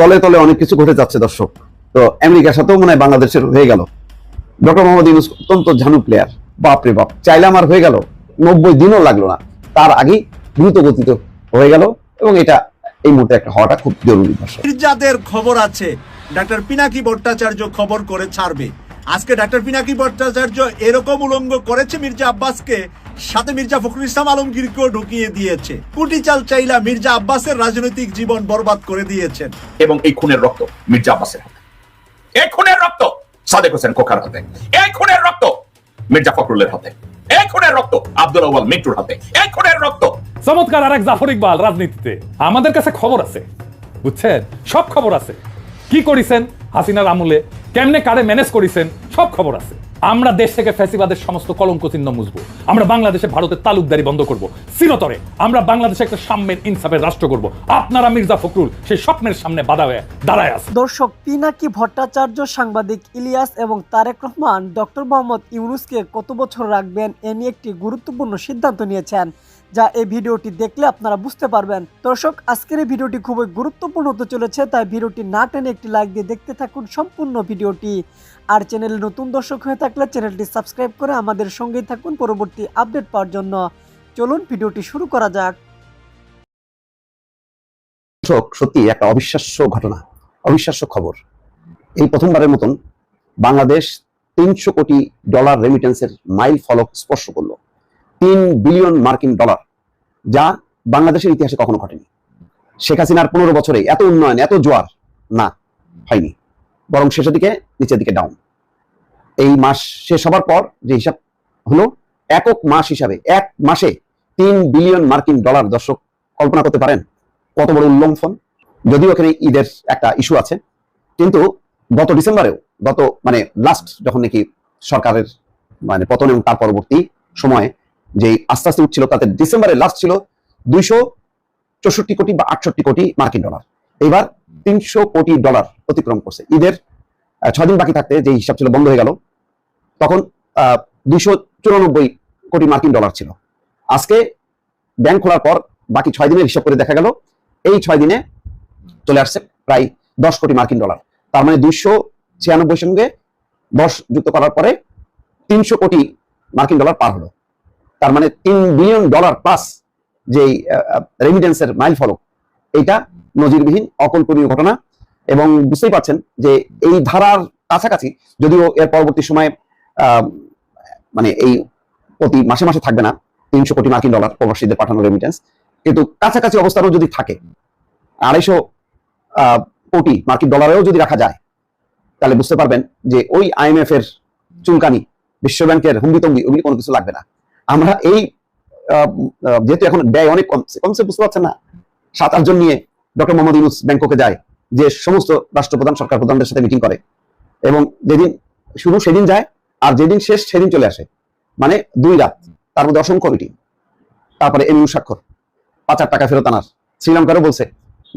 তলে তলে অনেক কিছু ঘটে যাচ্ছে, দর্শক। তো আমেরিকার সাথেও মনে হয় বাংলাদেশের হয়ে গেল। ডক্টর মোহাম্মদ ইউনুস অত্যন্ত ঝানু প্লেয়ার বাপ রে বাপ। চাইলে আমার হয়ে গেল। নব্বই দিনও লাগল না। তার আগেই দ্রুত গতিতে হয়ে গেল এবং এটা এই মুহূর্তে একটা হওয়াটা খুব জরুরি মির্জাদের খবর আছে, ডাক্তার পিনাকি ভট্টাচার্য খবর করে ছাড়বে। আজকে ডাক্তার পিনাকি ভট্টাচার্য এরকম উলঙ্গ করেছে মির্জা আব্বাসকে সাথে মির্জা ফখরুল ইসলাম আলমগীরকেও ঢুকিয়ে দিয়েছে। কুটি চাল চাইলা মির্জা আব্বাসের রাজনৈতিক জীবন বরবাদ করে দিয়েছেন। এবং এই খুনের রক্ত মির্জা আব্বাসের হাতে। এই খুনের রক্ত সাদেক হোসেন খোকার হাতে। এই খুনের রক্ত মির্জা ফখরুলের হাতে। এই খুনের রক্ত আব্দুল আওয়াল মিন্টুর হাতে। এই খুনের রক্ত চমৎকার আর এক জাফর ইকবাল রাজনীতিতে। আমাদের কাছে খবর আছে। বুঝছেন? সব খবর আছে। কি করিছেন? হাসিনার আমলে। কেমনে কারে ম্যানেজ করিছেন? সব খবর আছে। আমরা দেশ থেকে ফ্যাসিবাদের সমস্ত কলঙ্ক চিহ্ন মুছবো। আমরা বাংলাদেশে ভারতের তালুকদারি বন্ধ করব। চিরতরে আমরা বাংলাদেশে একটা সাম্যের ইনসাফের রাষ্ট্র করব। আপনারা মির্জা ফখরুল সেই স্বপ্নের সামনে বাধা হয়ে দাঁড়ায় আছে দর্শক পিনাকি ভট্টাচার্য সাংবাদিক ইলিয়াস এবং তারেক রহমান, ডক্টর মোহাম্মদ ইউনুসকে কত বছর রাখবেন এ নিয়ে একটি গুরুত্বপূর্ণ সিদ্ধান্ত নিয়েছেন। যা এই ভিডিওটি দেখলে আপনারা বুঝতে পারবেন। দর্শক, আজকের এই ভিডিওটি খুবই গুরুত্বপূর্ণ হতে চলেছে, তাই ভিডিওটি না টেনে একটি লাইক দিয়ে দেখতে থাকুন সম্পূর্ণ ভিডিওটি। আর চ্যানেলে নতুন দর্শক হয়ে থাকলে চ্যানেলটি সাবস্ক্রাইব করে আমাদের সঙ্গেই থাকুন পরবর্তী আপডেট পাওয়ার জন্য। চলুন, ভিডিওটি শুরু করা যাক। সত্যি একটা অবিশ্বাস্য ঘটনা, অবিশ্বাস্য খবর। এই প্রথমবারের মতন বাংলাদেশ তিনশো কোটি ডলার রেমিটেন্সের মাইল ফলক স্পর্শ করল। তিন বিলিয়ন মার্কিন ডলার, যা বাংলাদেশের ইতিহাসে কখনো ঘটেনি। শেখ হাসিনার পনেরো বছরে এত উন্নয়ন, এত জোয়ার না, হয়নি। বরং শেষের দিকে, নিচের দিকে ডাউন এই মাস শেষ হবার পর যে হিসাব হলো, একক মাস হিসাবে, এক মাসে তিন বিলিয়ন মার্কিন ডলার দর্শক কল্পনা করতে পারেন, কত বড় উল্লঙ্ঘন যদিও এখানে ঈদের একটা ইস্যু আছে, কিন্তু গত ডিসেম্বরেও, গত মানে লাস্ট যখন নাকি সরকারের মানে পতন এবং তার পরবর্তী সময়ে যে আস্তে আস্তে উঠছিল তাতে ডিসেম্বরে লাস্ট ছিল দুইশো চৌষট্টি কোটি বা আটষট্টি কোটি মার্কিন ডলার। এবার তিনশো কোটি ডলার অতিক্রম করছে। ঈদের আহ, ছয় দিন বাকি থাকতে যে হিসাব ছিল বন্ধ হয়ে গেল তখন দুইশো চুরানব্বই কোটি মার্কিন ডলার ছিল। আজকে ব্যাংক খোলার পর বাকি ছয় দিনের হিসাব করে দেখা গেল এই ছয় দিনে চলে আসছে প্রায় দশ কোটি মার্কিন ডলার। তার মানে দুইশো ছিয়ানব্বই সঙ্গে দশ যুক্ত করার পরে তিনশো কোটি মার্কিন ডলার পার হলো। তার মানে তিন বিলিয়ন ডলার প্লাস যে রেমিডেন্সের মাইল ফলক এইটা নজিরবিহীন অকল্পনীয় ঘটনা। এবং বুঝতেই পারছেন যে এই ধারার কাছাকাছি যদিও এর পরবর্তী সময়ে মানে এই প্রতি মাসে মাসে থাকবে না, তিনশো কোটি মার্কিন ডলার প্রবাসীদের পাঠানো রেমিটেন্স কিন্তু কাছাকাছি অবস্থারও যদি থাকে, আড়াইশো কোটি মার্কিন ডলারেও যদি রাখা যায়, তাহলে বুঝতে পারবেন যে ওই আইএমএফ এর চুলকানি, বিশ্বব্যাংকের হুম্বিতম্বি ওগুলি কোনো কিছু লাগবে না। আমরা এই যেহেতু এখন ব্যয় অনেক কমছে কমছে বুঝতে পারছেন না। সাত, আটজন নিয়ে ডক্টর মোহাম্মদ ইউনুস ব্যাংককে যায়, যে সমস্ত রাষ্ট্রপ্রধান, সরকার প্রধানদের সাথে মিটিং করে। এবং যেদিন শুরু সেদিন যায়, আর যেদিন শেষ সেদিন চলে আসে। মানে দুই রাত, তার মধ্যে অসংখ্য মিটিং তারপরে এমইউ স্বাক্ষর, পাঁচ হাজার টাকা ফেরত আনার। শ্রীলঙ্কারও বলছে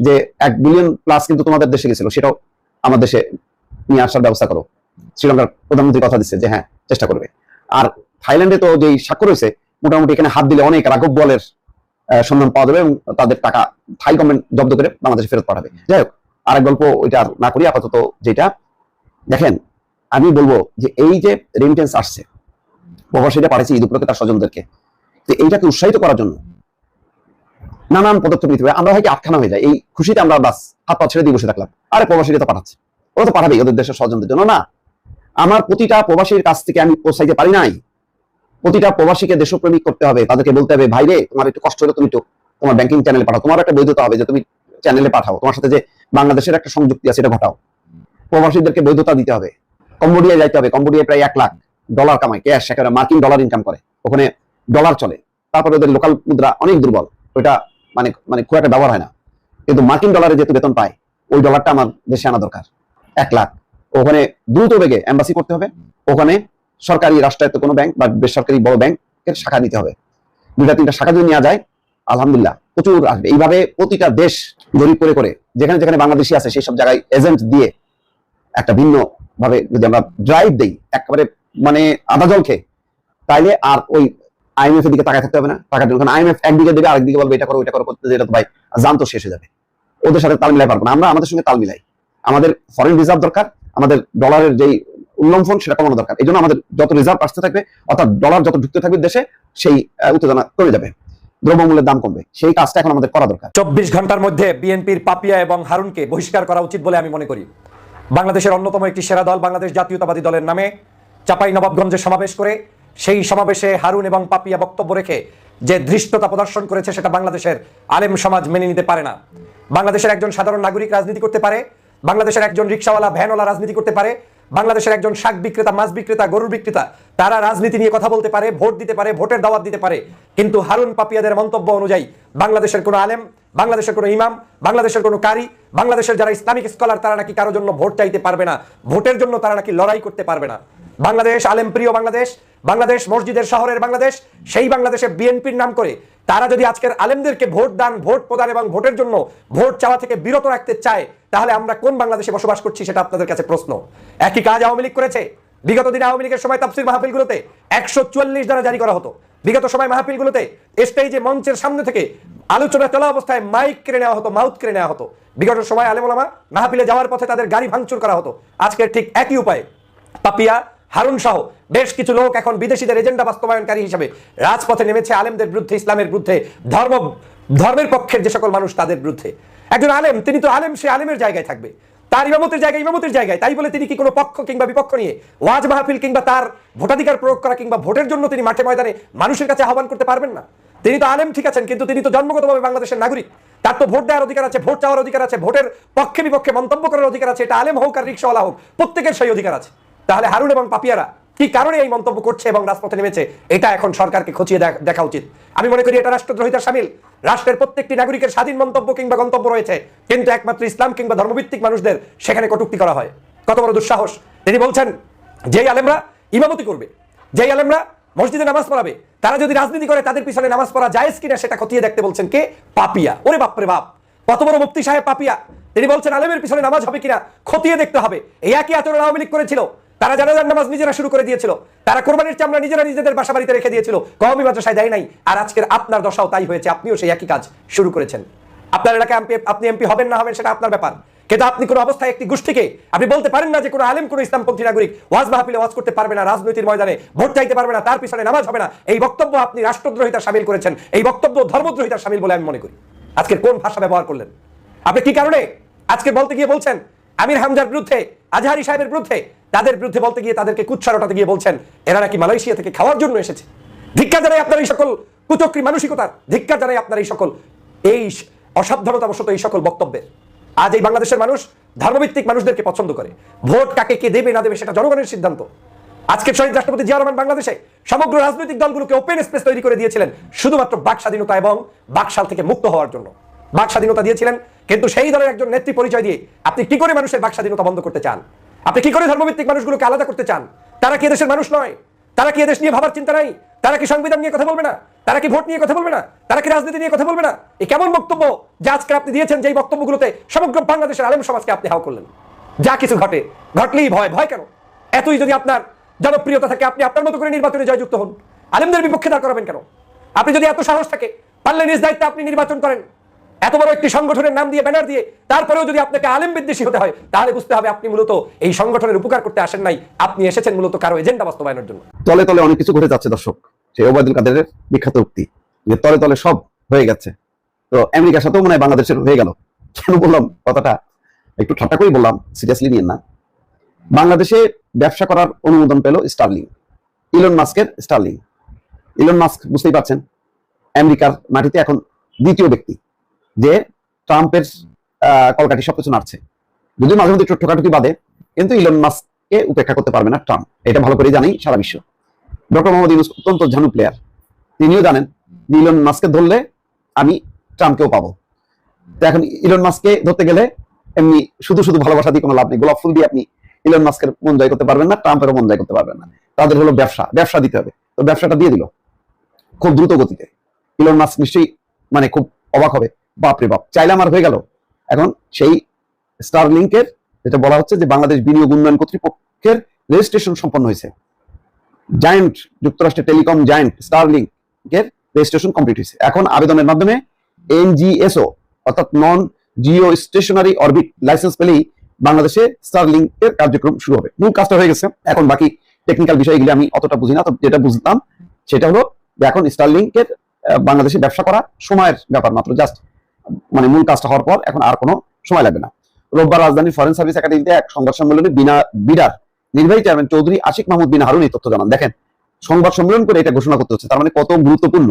যে এক বিলিয়ন প্লাস কিন্তু তোমাদের দেশে গেছিল, সেটাও আমার দেশে নিয়ে আসার ব্যবস্থা করো। শ্রীলঙ্কার প্রধানমন্ত্রী কথা দিচ্ছে যে হ্যাঁ চেষ্টা করবে। আর থাইল্যান্ডে তো যেই স্বাক্ষর হয়েছে, মোটামুটি এখানে হাত দিলে অনেক রাঘব বলের সন্ধান পাওয়া যাবে এবং তাদের টাকা থাই গভর্নমেন্ট জব্দ করে বাংলাদেশে ফেরত পাঠাবে। যাই হোক, আরেক গল্প ওইটা না করি, আপাতত যেটা, দেখেন, আমি বলব যে এই যে রেমিটেন্স আসছে প্রবাসীরা পাঠিয়েছে ঈদ উপলক্ষে তার স্বজনদেরকে, তো এইটাকে উৎসাহিত করার জন্য নানান পদক্ষেপ নিতে হবে। আমরা হয়তো আটখানা হয়ে যায় এই খুশিতে আমরা বাস, হাত পা ছেড়ে দিয়ে বসে থাকলাম। আরে প্রবাসীরা তো পাঠাচ্ছে, ওরা তো পাঠাবেই ওদের দেশের স্বজনদের জন্য। না, আমার প্রতিটা প্রবাসীর কাছ থেকে আমি পৌঁছাইতে পারি নাই। প্রতিটা প্রবাসীকে দেশপ্রেমিক করতে হবে। তাদেরকে বলতে হবে ভাইরে তোমার একটু কষ্ট হলে, তুমি একটু তোমার ব্যাংকিং চ্যানেলে পাঠাও। তোমার একটা বৈধতা হবে যে তুমি চ্যানেলে পাঠাও। তোমার সাথে যে বাংলাদেশের একটা সংযুক্তি আছে, এটা ঘটাও। প্রবাসীদেরকে বৈধতা দিতে হবে। কম্বোডিয়া যাইতে হবে। কম্বোডিয়া প্রায় এক লাখ ডলার কামায় ক্যাশ সেখানে মার্কিন ডলার ইনকাম করে। ওখানে ডলার চলে। তারপরে ওদের লোকাল মুদ্রা অনেক দুর্বল। ওইটা মানে মানে খুব একটা ব্যবহার হয় না। কিন্তু মার্কিন ডলারে যেহেতু বেতন পায়, ওই ডলারটা আমার দেশে আনা দরকার। এক লাখ। ওখানে দ্রুত বেগে এম্বাসি করতে হবে। ওখানে সরকারি রাষ্ট্রায়ত্ত কোনো ব্যাংক বা বেসরকারি বড় ব্যাংকের শাখা নিতে হবে। দুটা তিনটা শাখা যদি নেওয়া যায়, আলহামদুলিল্লাহ, প্রচুর আসবে। এইভাবে প্রতিটা দেশ গরিব করে করে, যেখানে যেখানে বাংলাদেশি আছে, সেই সব জায়গায় এজেন্ট দিয়ে একটা ভিন্ন ভাবে যদি আমরা ড্রাইভ দেই, একেবারে মানে আধা জল খেয়ে, তাইলে আর ওই আইএমএফ এর দিকে তাকায় থাকতে হবে না। টাকার জন্য। কারণ আইএমএফ একদিকে দেবে আরেকদিকে বলবে, এটা করো এটা করো, করতে যেটা তো ভাই জান তো শেষ হয়ে যাবে। ওদের সাথে তাল মিলাই পারব না। আমরা আমাদের সঙ্গে তাল মিলাই। আমাদের ফরেন রিজার্ভ দরকার। আমাদের ডলারের যেই উল্লম্ফন সেটা কমানো দরকার। এই জন্য আমাদের যত রিজার্ভ আসতে থাকবে, অর্থাৎ ডলার যত ঢুকতে থাকবে দেশে, সেই উত্তেজনা কমে যাবে। দ্রব্যমূল্যের দাম কমবে। সেই কাজটা এখন আমাদের করা দরকার। চব্বিশ ঘণ্টার মধ্যে বিএনপির পাপিয়া এবং হারুনকে বহিষ্কার করা উচিত বলে আমি মনে করি। বাংলাদেশের অন্যতম একটি সেরা দল বাংলাদেশ জাতীয়তাবাদী দলের নামে চাপাই নবাবগঞ্জে সমাবেশ করে সেই সমাবেশে হারুন এবং পাপিয়া বক্তব্য রেখে যে ধৃষ্টতা প্রদর্শন করেছে সেটা বাংলাদেশের আলেম সমাজ মেনে নিতে পারে না। বাংলাদেশের একজন সাধারণ নাগরিক রাজনীতি করতে পারে, বাংলাদেশের একজন রিক্সাওয়ালা, ভ্যানওয়ালা রাজনীতি করতে পারে বাংলাদেশের একজন শাক বিক্রেতা, মাছ বিক্রেতা, গরুর বিক্রেতা, তারা রাজনীতি নিয়ে কথা বলতে পারে, ভোট দিতে পারে, ভোটের দাওয়াত দিতে পারে। কিন্তু হারুন পাপিয়াদের মন্তব্য অনুযায়ী বাংলাদেশের কোনো আলেম, বাংলাদেশের কোনো ইমাম, বাংলাদেশের কোনো কারি, বাংলাদেশের যারা ইসলামিক স্কলার, তারা নাকি কারোর জন্য ভোট চাইতে পারবে না। ভোটের জন্য তারা নাকি লড়াই করতে পারবে না। বাংলাদেশ, আলেম প্রিয় বাংলাদেশ বাংলাদেশ মসজিদের শহরের বাংলাদেশ, সেই বাংলাদেশে বিএনপির নাম করে তারা যদি আজকের আলেমদেরকে ভোট দান, ভোট প্রদান এবং ভোটের জন্য ভোট চাওয়া থেকে বিরত রাখতে চায়, তাহলে আমরা কোন বাংলাদেশে বসবাস করছি সেটা আপনাদের কাছে প্রশ্ন। একই কাজ আওয়ামী লীগ করেছে। বিগত দিনে আওয়ামী লীগের সময় তাফসির মাহফিলগুলোতে একশো চুয়াল্লিশ দ্বারা জারি করা হতো। বিগত সময় মাহফিলগুলোতে স্টেজে, মঞ্চের সামনে থেকে আলোচনা চলা অবস্থায় মাইক কেড়ে নেওয়া হতো, মাউথ কেড়ে নেওয়া হতো। বিগত সময় আলেমুলামা মাহফিলে যাওয়ার পথে তাদের গাড়ি ভাঙচুর করা হতো। আজকের ঠিক একই উপায়ে। পাপিয়া হারুন সহ বেশ কিছু লোক এখন বিদেশিদের এজেন্ডা বাস্তবায়নকারী হিসেবে রাজপথে নেমেছে আলেমদের বিরুদ্ধে, ইসলামের বিরুদ্ধে, ধর্ম, ধর্মের পক্ষের যে সকল মানুষ তাদের বিরুদ্ধে। একজন আলেম, তিনি তো আলেম, সে আলেমের জায়গায় থাকবে। তার ইমামতের জায়গায় ইমামতের জায়গায়। তাই বলে তিনি কি কোনো পক্ষ কিংবা বিপক্ষ নিয়ে ওয়াজ মাহফিল কিংবা তার ভোটাধিকার প্রয়োগ করা কিংবা ভোটের জন্য তিনি মাঠে ময়দানে মানুষের কাছে আহ্বান করতে পারবেন না? তিনি তো আলেম, ঠিক আছেন, কিন্তু তিনি তো জন্মগতভাবে বাংলাদেশের নাগরিক। তার তো ভোট দেওয়ার অধিকার আছে, ভোট চাওয়ার অধিকার আছে, ভোটের পক্ষে বিপক্ষে মন্তব্য করার অধিকার আছে, এটা আলেম হোক আর রিক্সাওয়ালা হোক, প্রত্যেকের সেই অধিকার আছে। তাহলে হারুন এবং পাপিয়ারা কি কারণে এই মন্তব্য করছে এবং রাজপথে নেমেছে? এটা এখন সরকারকে খতিয়ে দেখা উচিত। আমি মনে করি এটা রাষ্ট্রদ্রোহিতার সামিল। রাষ্ট্রের প্রত্যেকটি নাগরিকের স্বাধীন মন্তব্য কিংবা গন্তব্য রয়েছে, কিন্তু একমাত্র ইসলাম কিংবা ধর্মভিত্তিক মানুষদের সেখানে কটূক্তি করা হয়। কত বড় দুঃসাহস। তিনি বলছেন, যেই আলেমরা ইমামতি করবে, যেই আলেমরা মসজিদে নামাজ পড়াবে, তারা যদি রাজনীতি করে, তাদের পিছনে নামাজ পড়া জায়েজ কিনা সেটা খতিয়ে দেখতে বলছেন কে? পাপিয়া। ওরে বাপরে বাপ! কত বড় মুফতি সাহেব পাপিয়া। তিনি বলছেন, আলেমের পিছনে নামাজ হবে কিনা খতিয়ে দেখতে হবে। এই একই আচরণ আওয়ামী লীগ করেছিল। তারা জানাজার নামাজ নিজেরা শুরু করে দিয়েছিল। তারা কোরবানির চামড়া নিজেরা নিজেদের বাসা বাড়িতে রেখে দিয়েছিল। কওমি মাদ্রাসায় দেয় নাই। আর আজকের আপনার দশাও তাই হয়েছে। আপনিও সেই একই কাজ শুরু করেছেন। আপনার এলাকায় আপনি এমপি হবেন না হবেন সেটা আপনার ব্যাপার। কিন্তু আপনি কোনো অবস্থায় একটি গোষ্ঠীকে, আপনি বলতে পারেন না যে কোনো আলেম, কোনো ইসলামপন্থী নাগরিক ওয়াজ মাহফিলে ওয়াজ করতে পারবে না রাজনৈতিক ময়দানে ভোট চাইতে পারবে না, তার পিছনে নামাজ হবে না। এই বক্তব্য আপনি রাষ্ট্রদ্রোহিতা সামিল করেছেন। এই বক্তব্য ধর্মদ্রোহিতা সামিল বলে আমি মনে করি। আজকের কোন ভাষা ব্যবহার করলেন? আপনি কি কারণে? আজকে বলতে গিয়ে বলছেন, আমির হামজার বিরুদ্ধে, আজহারি সাহেবের বিরুদ্ধে তাদের বিরুদ্ধে বলতে গিয়ে তাদেরকে ওঠাতে গিয়ে বলছেন, এরা নাকি মালয়েশিয়া থেকে খাওয়ার জন্য এসেছে? ধিক্কার জানাই আপনার এই সকল কুচক্রী মানসিকতার, ধিক্কার জানাই আপনার এই সকল এই অসাবধানতাবশত এই সকল বক্তব্যের। আজ এই বাংলাদেশের মানুষ ধর্মভিত্তিক মানুষদেরকে পছন্দ করে। ভোট কাকে কে দেবে না দেবে সেটা জনগণের সিদ্ধান্ত। আজকে শহীদ রাষ্ট্রপতি জিয়া রহমান বাংলাদেশে সমগ্র রাজনৈতিক দলগুলোকে ওপেন স্পেস তৈরি করে দিয়েছিলেন, শুধুমাত্র বাক স্বাধীনতা এবং বাকশাল থেকে মুক্ত হওয়ার জন্য। বাক স্বাধীনতা দিয়েছিলেন, কিন্তু সেই দলের একজন নেত্রী পরিচয় দিয়ে আপনি কি করে মানুষের বাক স্বাধীনতা বন্ধ করতে চান? আপনি কি করে ধর্মভিত্তিক মানুষগুলোকে আলাদা করতে চান? তারা কি দেশের মানুষ নয়? তারা কি এদেশ নিয়ে ভাবার চিন্তা নাই? তারা কি সংবিধান নিয়ে কথা বলবে না? তারা কি ভোট নিয়ে কথা বলবে না? তারা কি রাজনীতি নিয়ে কথা বলবে না? এই কেমন বক্তব্য যা আজকে আপনি দিয়েছেন যেই বক্তব্যগুলোতে সমগ্র বাংলাদেশের আলেম সমাজকে আপনি হাও করলেন? যা কিছু ঘটে, ঘটলেই ভয় ভয় কেন? এতই যদি আপনার জনপ্রিয়তা থাকে, আপনি আপনার মতো করে নির্বাচনে জয়যুক্ত হন। আলেমদের বিপক্ষে দাঁড় করাবেন কেন? আপনি যদি এত সাহস থাকে, পারলে নিজ দায়িত্বে আপনি নির্বাচন করেন। এত বড় একটি সংগঠনের নাম দিয়ে ব্যানার দিয়ে তারপরেও যদি আপনাকে আলেম বিদ্বেষী হতে হয়, তাহলে বুঝতে হবে আপনি মূলত এই সংগঠনের উপকার করতে আসেন নাই। আপনি এসেছেন মূলত কারও এজেন্ডা বাস্তবায়নের জন্য। তলে তলে অনেক কিছু ঘটে যাচ্ছে দর্শক। সেই ওবায়দুল কাদেরের বিখ্যাত উক্তি যে তলে তলে সব হয়ে গেছে। তো আমেরিকার সাথেও মনে হয় বাংলাদেশের হয়ে গেল। কেন বললাম কথাটা, একটু ঠাট্টা করেই বললাম, সিরিয়াসলি নিয়েন না। বাংলাদেশে ব্যবসা করার অনুমোদন পেল স্টার্লিং। ইলন মাস্কের স্টার্লিং। ইলন মাস্ক বুঝতেই পারছেন, আমেরিকার মাটিতে এখন দ্বিতীয় ব্যক্তি। যে ট্রাম্পের আহ, কলকাঠি সবকিছু নাড়ছে। যদিও মাঝে মধ্যে একটু ঠোকাঠুকি বাদে কিন্তু ইলন মাস্ককে উপেক্ষা করতে পারবে না ট্রাম্প। এটা ভালো করে জানি সারা বিশ্ব। ডক্টর মোহাম্মদ ইউনুস অত্যন্ত ঝানু প্লেয়ার তিনিও জানেন ইলন মাস্ককে ধরলে আমি ট্রাম্পকেও পাবো। তো এখন ইলন মাস্ককে ধরতে গেলে এমনি শুধু শুধু ভালোবাসা দিয়ে কোনো লাভ নেই। গোলাপ ফুল দিয়ে আপনি ইলন মাস্কের মন জয় করতে পারবেন না ট্রাম্পেরও মন জয় করতে পারবেন না। তাদের হলো ব্যবসা। ব্যবসা দিতে হবে। তো ব্যবসাটা দিয়ে দিল। খুব দ্রুত গতিতে। ইলন মাস্ক নিশ্চয়ই মানে খুব অবাক হবে। বাপরে বাপ চাইলাম আর হয়ে গেল। এখন সেই স্টারলিংকের যেটা বলা হচ্ছে যে বাংলাদেশ বিনিয়োগ উন্নয়ন কর্তৃপক্ষের রেজিস্ট্রেশন সম্পন্ন হয়েছে। জায়ান্ট যুক্তরাষ্ট্রের টেলিকম জায়ান্ট স্টারলিংক এর রেজিস্ট্রেশন কমপ্লিট হয়েছে। এখন আবেদনের মাধ্যমে এনজিএসও অর্থাৎ non geo stationary orbit licence পেলেই বাংলাদেশে স্টারলিং এর কার্যক্রম শুরু হবে। মূল কাজটা হয়ে গেছে। এখন বাকি টেকনিক্যাল বিষয়গুলি আমি অতটা বুঝি না তো যেটা বুঝতাম সেটা হলো এখন স্টারলিংক এর আহ, বাংলাদেশে ব্যবসা করা সময়ের ব্যাপার মাত্র জাস্ট মানে মূল কাজটা হওয়ার পর এখন আর কোনো সময় লাগবে না। রোববার রাজধানীর ফরেন সার্ভিস একাডেমিতে এক সংবাদ সম্মেলনে বিনা, বিডার নির্বাহী চেয়ারম্যান চৌধুরী আশিক মাহমুদ বিন হারুন এই তথ্য জানান। দেখেন সংবাদ সম্মেলন করে এটা ঘোষণা করতে হচ্ছে, তার মানে কত গুরুত্বপূর্ণ।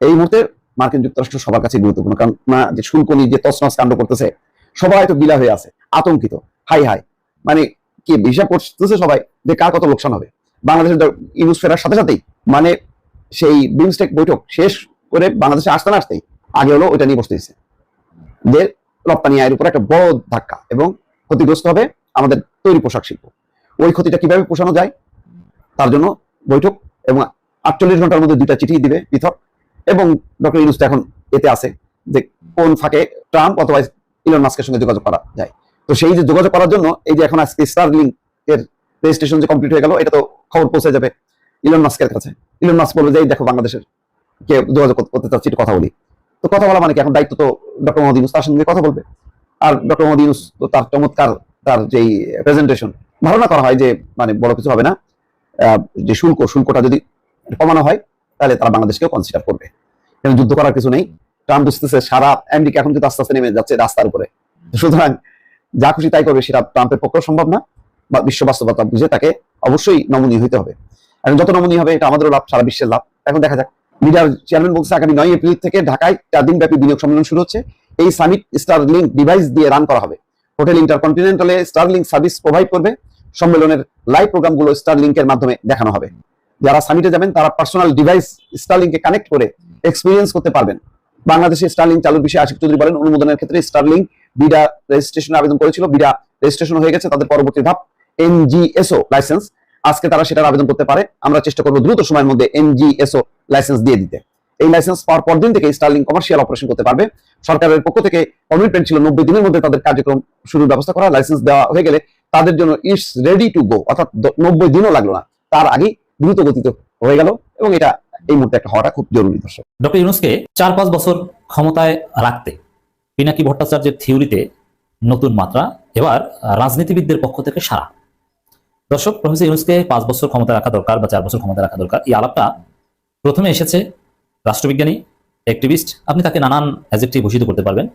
এই মুহূর্তে মার্কিন যুক্তরাষ্ট্র সবার কাছে গুরুত্বপূর্ণ, কারণ না, যে শুল্ক নিয়ে যে তছনছ কাণ্ড করতেছে, সবাই তো বিলা হয়ে আছে, আতঙ্কিত, হাই হাই। মানে কি হিসাব করতেছে সবাই যে কার কত লোকসান হবে। বাংলাদেশের ইউনুস ফেরার সাথে সাথেই মানে সেই বিমস্টেক বৈঠক শেষ করে বাংলাদেশে আসতে না আসতেই আগে হলো ওইটা নিয়ে বসতে দিচ্ছে যে রপ্তানি আয়ের উপর একটা বড় ধাক্কা এবং ক্ষতিগ্রস্ত হবে আমাদের তৈরি পোশাক শিল্প। ওই ক্ষতিটা কীভাবে পোষানো যায়? তার জন্য বৈঠক এবং আটচল্লিশ ঘণ্টার মধ্যে দুইটা চিঠি দিবে পৃথক এবং ডক্টর ইউনুস এখন এতে আছে যে কোন ফাঁকে ট্রাম্প অথবা ইলন মাস্কের সঙ্গে যোগাযোগ করা যায়। তো সেই যে যোগাযোগ করার জন্য এই যে এখন আজকে স্টারলিং এর রেজিস্ট্রেশন যে কমপ্লিট হয়ে গেল, এটা তো খবর পৌঁছে যাবে ইলন মাস্কের কাছে। ইলন মাস্ক বলবে যে দেখো বাংলাদেশের কে যোগাযোগ করতে চাচ্ছি কথা বলি। তো কথা বলা মানে কি? এখন দায়িত্ব তো ডক্টর মোহাম্মদ ইউনুস তার সঙ্গে কথা বলবে। আর ডক্টর মোহাম্মদ ইউনুস তো তার চমৎকার তার যেই প্রেজেন্টেশন ধারণা করা হয় যে মানে বড় কিছু হবে না। যে শুল্ক, শুল্কটা যদি কমানো হয়, তাহলে তারা বাংলাদেশকেও কনসিডার করবে। কিন্তু যুদ্ধ করার কিছু নেই। ট্রাম্প বুঝতেছে, সারা আমেরিকা এখন কিন্তু আস্তে আস্তে নেমে যাচ্ছে রাস্তার উপরে। সুতরাং যা খুশি তাই করবে, সেটা ট্রাম্পের পক্ষেও সম্ভব না, বা বিশ্ব বাস্তবতা বুঝে তাকে অবশ্যই নমনীয় হইতে হবে। এখন যত নমনীয় হবে, এটা আমাদেরও লাভ, সারা বিশ্বের লাভ। এখন দেখা যাক লিডার চেয়ারম্যান বলছে, আগামী নয় এপ্রিল থেকে ঢাকায় চার দিন ব্যাপী বিনিয়োগ সম্মেলন শুরু হচ্ছে। এই সামিট স্টার লিঙ্ক ডিভাইস দিয়ে রান করা হবে। হোটেল ইন্টারকন্টিনেন্টালে স্টারলিংক সার্ভিস প্রোভাইড করবে। সম্মেলনের লাইভ প্রোগ্রামগুলো স্টারলিংকের মাধ্যমে দেখানো হবে। যারা সামিটে যাবেন, তারা পার্সোনাল ডিভাইস স্টার স্টারলিংকে কানেক্ট করে এক্সপিরিয়েন্স করতে পারবেন। বাংলাদেশে স্টারলিং চালুর বিষয়ে আশিক চৌধুরী বলেন, অনুমোদনের ক্ষেত্রে স্টারলিং বিডা রেজিস্ট্রেশন আবেদন করেছিল। বিডা রেজিস্ট্রেশন হয়ে গেছে, তাদের পরবর্তী ধাপ। এনজিএসও লাইসেন্স আজকে তারা সেটার আবেদন করতে পারে। আমরা চেষ্টা করব দ্রুত সময়ের মধ্যে এনজিএসও লাইসেন্স দিয়ে দিতে। এই লাইসেন্স পাওয়ার পর দিন থেকে স্টারলিং কমার্শিয়াল অপারেশন করতে পারবে। সরকারের পক্ষ থেকে কমিটমেন্ট ছিল নব্বই দিনের মধ্যে তাদের কার্যক্রম শুরুর ব্যবস্থা করা লাইসেন্স দেওয়া হয়ে গেলে তাদের জন্য ইটস রেডি টু গো অর্থাৎ নব্বই দিনও লাগল না। তার আগেই দ্রুত গতিতে হয়ে গেল এবং এটা এই মুহূর্তে একটা হওয়াটা খুব জরুরি দর্শক। ডক্টর ইউনুসকে চার পাঁচ বছর ক্ষমতায় রাখতে, পিনাকি ভট্টাচার্যের থিওরিতে নতুন মাত্রা, এবার রাজনীতিবিদদের পক্ষ থেকে সারা দর্শক, প্রফেসর ইউনুসকে পাঁচ বছর ক্ষমতা রাখা দরকার বা চার বছর ক্ষমতা রাখা দরকার, এই আলাপটা প্রথমে এসেছে রাষ্ট্রবিজ্ঞানী অ্যাক্টিভিস্ট আপনি তাকে নানান অ্যাজেক্টিভ ভূষিত করতে পারবেন,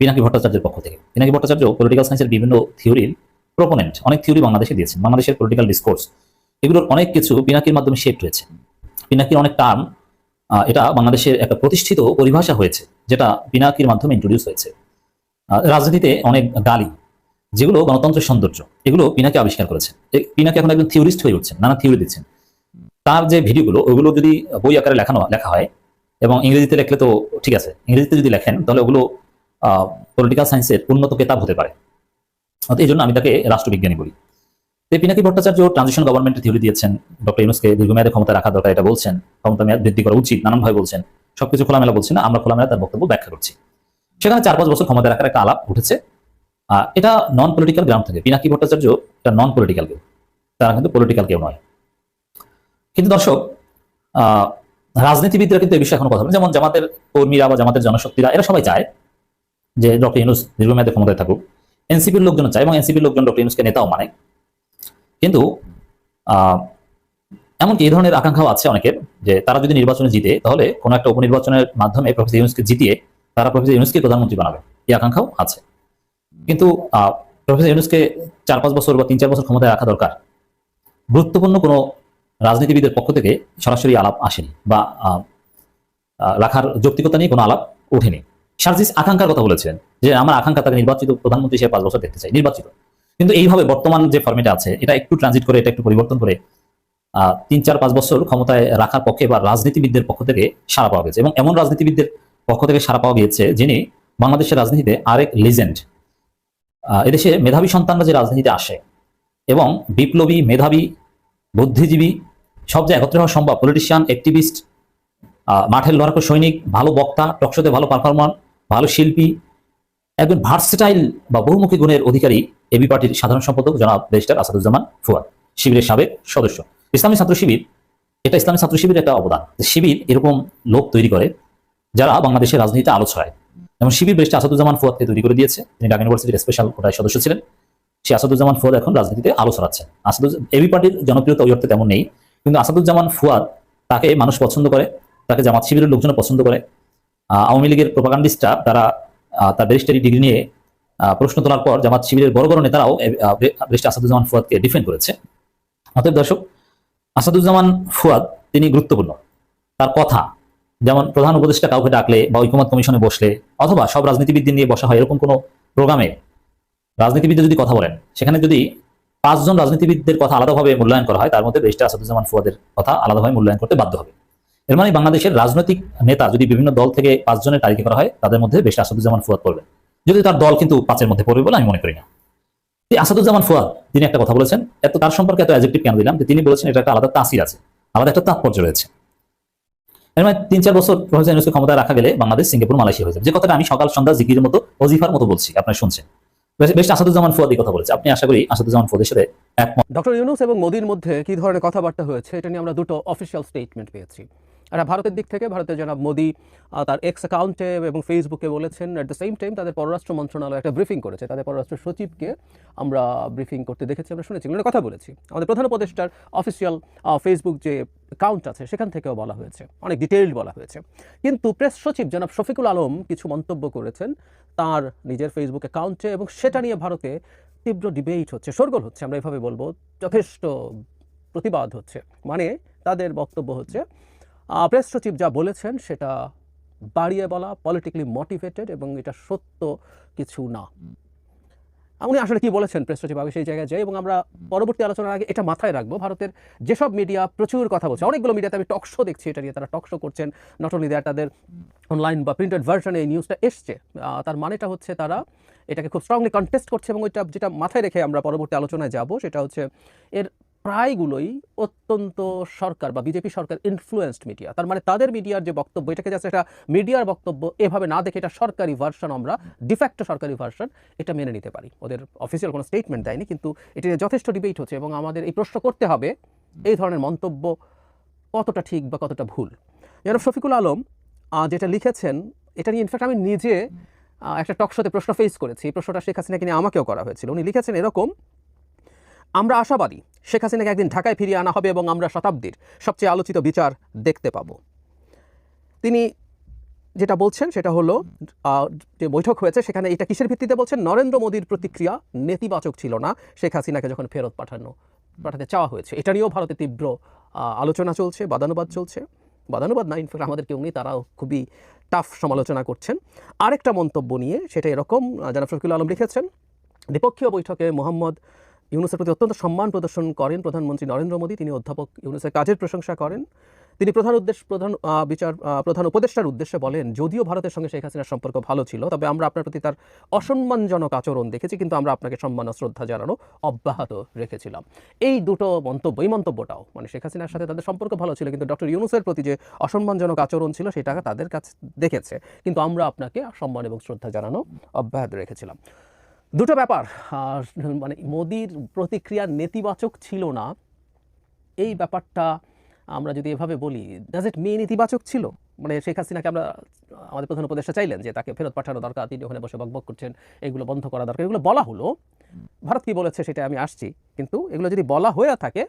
পিনাকি ভট্টাচার্যের পক্ষ থেকে। পিনাকি ভট্টাচার্য পলিটিক্যাল সায়েন্সের বিভিন্ন থিওরির প্রোপোনেন্ট অনেক থিওরি বাংলাদেশে দিয়েছেন, বাংলাদেশের পলিটিক্যাল ডিসকোর্স এগুলোর অনেক কিছু পিনাকির মাধ্যমে শেপ হয়েছে। পিনাকির অনেক টার্ম এটা বাংলাদেশের একটা প্রতিষ্ঠিত পরিভাষা হয়েছে, যেটা পিনাকির মাধ্যমে ইন্ট্রোডিউস হয়েছে। রাজনীতিতে অনেক গালি যেগুলো গণতন্ত্রের সৌন্দর্য, এগুলো পিনাকি আবিষ্কার করেছেন। পিনাকি এখন একজন থিওরিস্ট হয়ে উঠছেন, নানা থিওরি দিচ্ছেন। তার যে ভিডিওগুলো, ওগুলো যদি বই আকারে লেখানো, লেখা হয় এবং ইংরেজিতে লেখলে তো ঠিক আছে, ইংরেজিতে যদি লেখেন, তাহলে ওগুলো পলিটিক্যাল সায়েন্সের উন্নত কেতাব হতে পারে। এই জন্য আমি তাকে রাষ্ট্রবিজ্ঞানী বলি। তো পিনাকি ভট্টাচার্য ট্রানজিশন গভর্নমেন্টের থিওরি দিয়েছেন, ডক্টর ইউনুসকে দীর্ঘমেয়াদে ক্ষমতা রাখা দরকার, এটা বলছেন, ক্ষমতা মেয়াদ বৃদ্ধি করা উচিত, নানানভাবে বলছেন, সবকিছু খোলামেলা বলছি না, আমরা খোলামেলা তার বক্তব্য ব্যাখ্যা করছি। সেখানে চার পাঁচ বছর ক্ষমতা রাখার একটা আলাপ উঠেছে এটা নন পলিটিক্যাল গ্রাউন্ড থেকে। পিনাকি ভট্টাচার্য এটা নন পলিটিক্যাল কেউ তারা কিন্তু পলিটিক্যাল কেউ নয়। কিন্তু দর্শক রাজনীতিবিদরা কিন্তু এই বিষয়ে এখনও কথা বলেন। যেমন জামাতের কর্মীরা বা জামাতের জনশক্তিরা, এরা সবাই চায় যে ডক্টর ইউনুস দীর্ঘমেয়াদে ক্ষমতায় থাকুক। এনসিপির লোকজন চায় এবং এনসিপির লোকজন ডক্টর ইউনুসকে নেতাও মানে। কিন্তু এমনকি এই ধরনের আকাঙ্ক্ষাও আছে অনেকের যে তারা যদি নির্বাচনে জিতে, তাহলে কোনো একটা উপনির্বাচনের মাধ্যমে প্রফেসর ইউনুসকে জিতিয়ে তারা প্রফেসর ইউনুসকে প্রধানমন্ত্রী বানাবে। এই আকাঙ্ক্ষাও আছে। কিন্তু প্রফেসর ইউনুসকে চার পাঁচ বছর বা তিন চার বছর ক্ষমতায় রাখা দরকার। গুরুত্বপূর্ণ কোনো রাজনীতিবিদের পক্ষ থেকে সরাসরি আলাপ আসেনি বা রাখার যৌক্তিকতা নিয়ে কোনো আলাপ ওঠেনি। সার্জিস আকাঙ্ক্ষার কথা বলেছেন যে, আমার আকাঙ্ক্ষা তাকে নির্বাচিত প্রধানমন্ত্রী হিসেবে পাঁচ বছর দেখতে চাই, নির্বাচিত। কিন্তু এইভাবে বর্তমান যে ফর্মেটে আছে, এটা একটু ট্রানজিট করে, এটা একটু পরিবর্তন করে তিন চার পাঁচ বছর ক্ষমতায় রাখার পক্ষে বা রাজনীতিবিদদের পক্ষ থেকে সাড়া পাওয়া গেছে। এবং এমন রাজনীতিবিদদের পক্ষ থেকে সাড়া পাওয়া গিয়েছে যিনি বাংলাদেশের রাজনীতিতে আরেক লিজেন্ড এদেশে মেধাবী সন্তানরা যে রাজনীতিতে আসে এবং বিপ্লবী, মেধাবী, বুদ্ধিজীবী, সব যে একত্রে হওয়া সম্ভব পলিটিশিয়ান অ্যাক্টিভিস্ট মাঠের লড়াকু সৈনিক, ভালো বক্তা টকশোতে ভালো পারফরমার ভালো শিল্পী, একজন ভার্সেটাইল বা বহুমুখী গুণের অধিকারী এবি পার্টির সাধারণ সম্পাদক জনাব ব্যারিস্টার আসাদুজ্জামান ফুয়াদ, শিবিরের সাবেক সদস্য। ইসলামী ছাত্র শিবির, এটা ইসলামী ছাত্র শিবিরের একটা অবদান। শিবির এরকম লোক তৈরি করে যারা বাংলাদেশের রাজনীতিতে আলো ছড়ায়। যেমন শিবির বেশটা আসাদুজ্জামান ফুয়াদকে তৈরি করে দিয়েছে। তিনি ঢাকা ইউনিভার্সিটির স্পেশাল কোটায় সদস্য ছিলেন। সে আসাদুজ্জামান ফুয়াদ এখন রাজনীতিতে আলো ছড়াচ্ছেন আসাদুজ এবি পার্টির জনপ্রিয়তা ওই অর্থে তেমন নেই, কিন্তু আসাদুজ্জামান ফুয়াদ তাকে মানুষ পছন্দ করে, তাকে জামাত শিবিরের লোকজন পছন্দ করে। আওয়ামী লীগের প্রোপাগান্ডিস্টরা তারা তার ব্যারিস্টারি ডিগ্রি নিয়ে প্রশ্ন তোলার পর জামাত শিবিরের বড় বড় নেতারাও ব্যারিস্টার আসাদুজ্জামান ফুয়াদকে ডিফেন্ড করেছে। অতএব দর্শক, আসাদুজ্জামান ফুয়াদ তিনি গুরুত্বপূর্ণ। তার কথা যেমন প্রধান উপদেষ্টা কাউকে ডাকলে বা ঐকমত কমিশনে বসলে অথবা সব রাজনীতিবিদদের নিয়ে বসা হয় এরকম কোনো প্রোগ্রামে রাজনীতিবিদরা যদি কথা বলেন, সেখানে যদি পাঁচজন রাজনীতিবিদদের কথা আলাদাভাবে মূল্যায়ন করা হয়, তার মধ্যে ব্যারিস্টার আসাদুজ্জামান ফুয়াদের কথা আলাদাভাবে মূল্যায়ন করতে বাধ্য হবে। এর মানে বাংলাদেশের রাজনৈতিক নেতা যদি বিভিন্ন দল থেকে পাঁচজনের তালিকা করা হয়, তাদের মধ্যে ব্যারিস্টার আসাদুজ্জামান ফুয়াদ পড়বে। যদি তার দল কিন্তু পাঁচের মধ্যে পড়বে বলে আমি মনে করি না। আসাদুজ্জামান ফুয়াদ, তিনি একটা কথা বলেছেন, এত তার সম্পর্কে এত অ্যাজেক্টিভ কেন দিলাম তিনি বলেছেন এটা একটা আলাদা তাসির আছে, আলাদা একটা তাৎপর্য রয়েছে। মানে তিন চার বছর ইউনুসকে ক্ষমতায় রাখা গেলে বাংলাদেশ, সিঙ্গাপুর, মালয়েশিয়া হয়ে যাবে। যে কথাটা আমি সকাল, সন্ধ্যা জিকির মতো অজিফার মতো বলছি, আপনারা শুনছেন। বেশ- বেশ আসাদুজ্জামান ফুয়াদি কথা বলেছে। আপনি আশা করি আসাদুজ্জামান ফুয়াদের সাথে একমত। ডক্টর ইউনুস এবং মোদির মধ্যে কি ধরনের কথাবার্তা হয়েছে, এটা নিয়ে আমরা দুটো অফিসিয়াল স্টেটমেন্ট পেয়েছি। একটা ভারতের দিক থেকে, ভারতের জনাব মোদি তার এক্স অ্যাকাউন্টে এবং ফেসবুকে বলেছেন অ্যাট দ্য সেম টাইম তাদের পররাষ্ট্র মন্ত্রণালয় একটা ব্রিফিং করেছে। তাদের পররাষ্ট্র সচিবকে আমরা ব্রিফিং করতে দেখেছি, আমরা শুনেছি আমরা কথা বলেছি। আমাদের প্রধান উপদেষ্টার অফিসিয়াল ফেসবুক যে অ্যাকাউন্ট আছে, সেখান থেকেও বলা হয়েছে, অনেক ডিটেইলড বলা হয়েছে। কিন্তু প্রেস সচিব জনাব শফিকুল আলম কিছু মন্তব্য করেছেন, তার নিজের ফেসবুক অ্যাকাউন্টে এবং সেটা নিয়ে ভারতে তীব্র ডিবেট হচ্ছে, শোরগোল হচ্ছে, আমরা এভাবে বলব, যথেষ্ট প্রতিবাদ হচ্ছে। মানে তাদের বক্তব্য হচ্ছে প্রেস সচিব যা বলেছেন সেটা বাড়িয়ে বলা পলিটিক্যালি মোটিভেটেড এবং এটা সত্য কিছু না। উনি আসলে কি বলেছেন প্রেস সচিব? আগে সেই জায়গায় যাই এবং আমরা পরবর্তী আলোচনার আগে এটা মাথায় রাখব। ভারতের যেসব মিডিয়া প্রচুর কথা বলছে, অনেকগুলো মিডিয়াতে আমি টক শো দেখছি, এটা নিয়ে তারা টক শো করছেন। নট অনলি দ্যাট তাদের অনলাইন বা প্রিন্টেড ভার্সনে এই নিউজটা এসছে। তার মানেটা হচ্ছে তারা এটাকে খুব স্ট্রংলি কন্টেস্ট করছে এবং ওইটা যেটা মাথায় রেখে আমরা পরবর্তী আলোচনায় যাব, সেটা হচ্ছে এর প্রায়গুলোই অত্যন্ত সরকার বা বিজেপি সরকার ইনফ্লুয়েন্সড মিডিয়া তার মানে তাদের মিডিয়ার যে বক্তব্য, এটাকে যাচ্ছে একটা মিডিয়ার বক্তব্য এভাবে না দেখে এটা সরকারি ভার্সন আমরা ডিফ্যাক্টো সরকারি ভার্সন এটা মেনে নিতে পারি। ওদের অফিসিয়াল কোনো স্টেটমেন্ট দেয়নি, কিন্তু এটা যথেষ্ট ডিবেট হচ্ছে এবং আমাদের এই প্রশ্ন করতে হবে, এই ধরনের মন্তব্য কতটা ঠিক বা কতটা ভুল? যেন শফিকুল আলম যেটা লিখেছেন, এটা নিয়ে ইনফ্যাক্ট আমি নিজে একটা টক শোতে প্রশ্ন ফেস করেছি। এই প্রশ্নটা শেখ হাসিনাকে নিয়ে আমাকেও করা হয়েছিল। উনি লিখেছেন এরকম আমরা আশাবাদী শেখ হাসিনাকে একদিন ঢাকায় ফিরিয়ে আনা হবে এবং আমরা শতাব্দীর সবচেয়ে আলোচিত বিচার দেখতে পাব। তিনি যেটা বলছেন সেটা হলো যে বৈঠক হয়েছে সেখানে এটা কিসের ভিত্তিতে বলছেন? নরেন্দ্র মোদীর প্রতিক্রিয়া নেতিবাচক ছিল না। শেখ হাসিনাকে যখন ফেরত পাঠানো, পাঠাতে চাওয়া হয়েছে, এটা নিয়েও ভারতে তীব্র আলোচনা চলছে, বাদানুবাদ চলছে। বাদানুবাদ না ইনফ্যাক্ট আমাদের কেউ নেই, তারাও খুবই টাফ সমালোচনা করছেন। আরেকটা মন্তব্য নিয়ে সেটা এরকম জনাব শফিকুল আলম লিখেছেন, দ্বিপক্ষীয় বৈঠকে মোহাম্মদ ইউনুসের প্রতি অত্যন্ত সম্মান প্রদর্শন করেন প্রধানমন্ত্রী নরেন্দ্র মোদী। তিনি অধ্যাপক ইউনুসের কাজের প্রশংসা করেন। তিনি প্রধান উদ্দেশ্য প্রধান বিচার প্রধান উপদেষ্টার উদ্দেশ্যে বলেন, যদিও ভারতের সঙ্গে শেখ হাসিনার সম্পর্ক ভালো ছিল, তবে আমরা আপনার প্রতি তার অসম্মানজনক আচরণ দেখেছি, কিন্তু আমরা আপনাকে সম্মান ও শ্রদ্ধা জানানো অব্যাহত রেখেছিলাম। এই দুটো মন্তব্য, এই মন্তব্যটাও মানে শেখ হাসিনার সাথে তাদের সম্পর্ক ভালো ছিল, কিন্তু ডক্টর ইউনুসের প্রতি যে অসম্মানজনক আচরণ ছিল, সেটা তাদের কাছে, দেখেছে। কিন্তু আমরা আপনাকে সম্মান এবং শ্রদ্ধা জানানো অব্যাহত রেখেছিলাম। দুটো ব্যাপার। মানে মোদির প্রতিক্রিয়া নেতিবাচক ছিল না। এই ব্যাপারটা আমরা যদি এভাবে বলি ডাজ ইট মেন ইতিবাচক ছিল? মানে শেখ হাসিনাকে আমরা, আমাদের প্রধান উপদেষ্টা চাইলেন যে তাকে ফেরত পাঠানো দরকার, তিনি ওখানে বসে বকবক করছেন, এগুলো বন্ধ করা দরকার, এগুলো বলা হলো। ভারত কী বলেছে সেটা আমি আসছি, কিন্তু এগুলো যদি বলা হয়ে থাকে,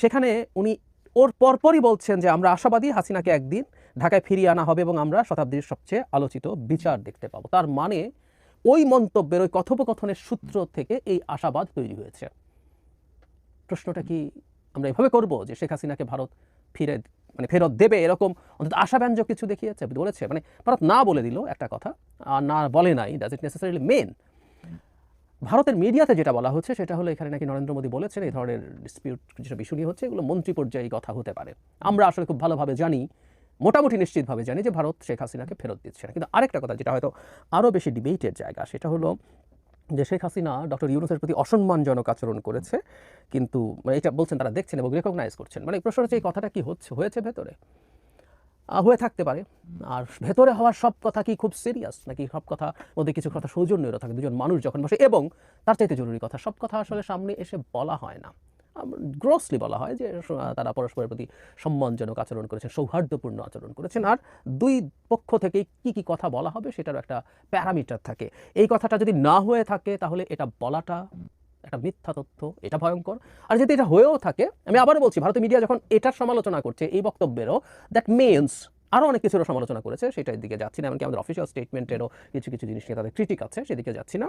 সেখানে উনি ওর পরপরই বলছেন যে আমরা আশাবাদী হাসিনাকে একদিন ঢাকায় ফিরিয়ে আনা হবে এবং আমরা শতাব্দীর সবচেয়ে আলোচিত বিচার দেখতে পাবো। তার মানে ওই মন্তব্যের, ওই কথোপকথনের সূত্র থেকে এই আশাবাদ তৈরি হয়েছে। প্রশ্নটা কি আমরা এভাবে করব যে শেখ হাসিনাকে ভারত ফিরে মানে ফেরত দেবে এরকম? অন্তত আশাব্যঞ্জক কিছু দেখিয়েছে বলেছে মানে ভারত না বলে দিল একটা কথা, আর না বলে নাই ডাজ ইট নেসেসারিলি মেন ভারতের মিডিয়াতে যেটা বলা হচ্ছে সেটা হলো এখানে নাকি নরেন্দ্র মোদী বলেছেন, এই ধরনের ডিসপিউট যেসব ইস্যু নিয়ে হচ্ছে, এগুলো মন্ত্রী পর্যায়ে কথা হতে পারে। আমরা আসলে খুব ভালোভাবে জানি মোটামুটি নিশ্চিতভাবে জানি যে ভারত শেখ হাসিনাকে ফেরত দিচ্ছে না। কিন্তু আরেকটা কথা যেটা হয়তো আরও বেশি ডিবেটের জায়গা, সেটা হলো যে শেখ হাসিনা ডক্টর ইউনুসের প্রতি অসম্মানজনক আচরণ করেছে। কিন্তু মানে এটা বলছেন, তারা দেখছেন এবং রেকগনাইজ করছেন। মানে প্রশ্ন হচ্ছে, এই কথাটা কি হচ্ছে, হয়েছে ভেতরে? হয়ে থাকতে পারে। আর ভেতরে হওয়ার সব কথা কি খুব সিরিয়াস নাকি সব কথা মধ্যে কিছু কথা সৌজন্যেরও থাকে? দুজন মানুষ যখন বসে, এবং তার চাইতে জরুরি কথা, সব কথা আসলে সামনে এসে বলা হয় না। গ্রসলি বলা হয় যে তারা পরস্পরের প্রতি সম্মানজনক আচরণ করেছেন, সৌহার্দ্যপূর্ণ আচরণ করেছেন। আর দুই পক্ষ থেকেই কি কি কথা বলা হবে সেটারও একটা প্যারামিটার থাকে। এই কথাটা যদি না হয়ে থাকে, তাহলে এটা বলাটা একটা মিথ্যা তথ্য, এটা ভয়ঙ্কর। আর যদি এটা হয়েও থাকে, আমি আবারও বলছি, ভারতীয় মিডিয়া যখন এটার সমালোচনা করছে, এই বক্তব্যেরও, দ্যাট মিনস আরও অনেক কিছুরও সমালোচনা করেছে, সেটার দিকে যাচ্ছি না, এমনকি আমাদের অফিসিয়াল স্টেটমেন্টেরও কিছু কিছু জিনিস নিয়ে তাদের ক্রিটিক আছে, সেদিকে যাচ্ছি না।